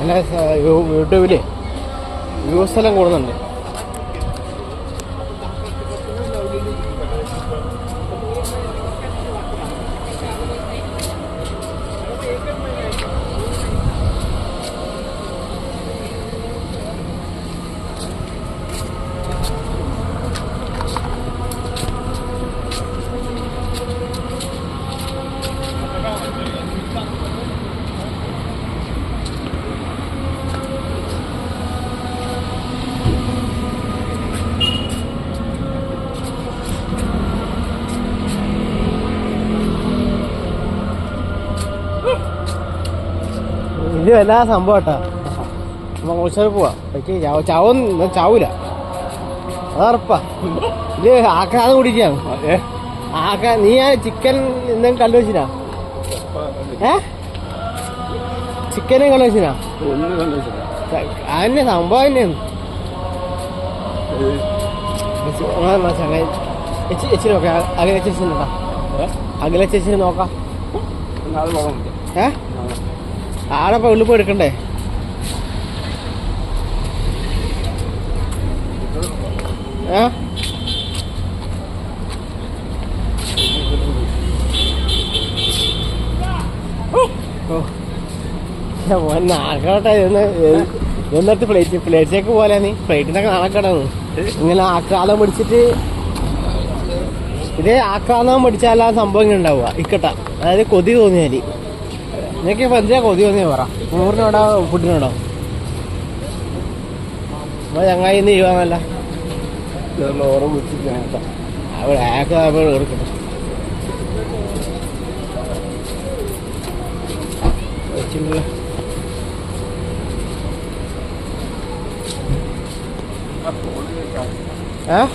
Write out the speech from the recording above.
അല്ല യൂട്യൂബിൽ വ്യൂസ് എല്ലാം കൂടുന്നുണ്ട്. ഇത് എല്ലാ സംഭവം കേട്ടാ. നമ്മ കുളിച്ചാൽ പോവാ. പക്ഷേ ചാവ ചാവും ചാവൂല. അതറപ്പാ ഇത് ആക്കാതെ കുടിക്കാം. ആക്കാ നീ ആ ചിക്കൻ എന്തെങ്കിലും കണ്ടു വെച്ചിനാ? ഏ? ചിക്കനും കണ്ടു വെച്ചിനാ? ഒന്നും കണ്ടിട്ടില്ല അതന്നെ സംഭവം തന്നെയാണ് ചങ്ങായി ചേച്ചി നോക്കാം അകലെ ചേച്ചി നോക്കാം. അകലെ ചേച്ചി നോക്കാം. ഏ? ആടെ ഉള്ളിൽ പോയി എടുക്കണ്ടേ? എന്നിട്ട് പ്ലേറ്റ് പ്ലേറ്റിലേക്ക് പോലെ നീ പ്ലേറ്റിനൊക്കെ നടക്കണത് ഇങ്ങനെ ആക്രാന്തം പിടിച്ചിട്ട് ഇത് ആക്രാന്തം പിടിച്ചാൽ സംഭവം ഇങ്ങനെ ഉണ്ടാവുക. ഇക്കട്ട. അതായത് കൊതി തോന്നിയാൽ. നിനക്ക് ഇപ്പൊ എന്തിനാ കൊതി വന്നേ പറ? നൂറിനോടോ ഫുഡിനോടോ അപ്പൊ ചങ്ങായി ഇന്ന് ചെയ്യുവാന്നല്ല ഏ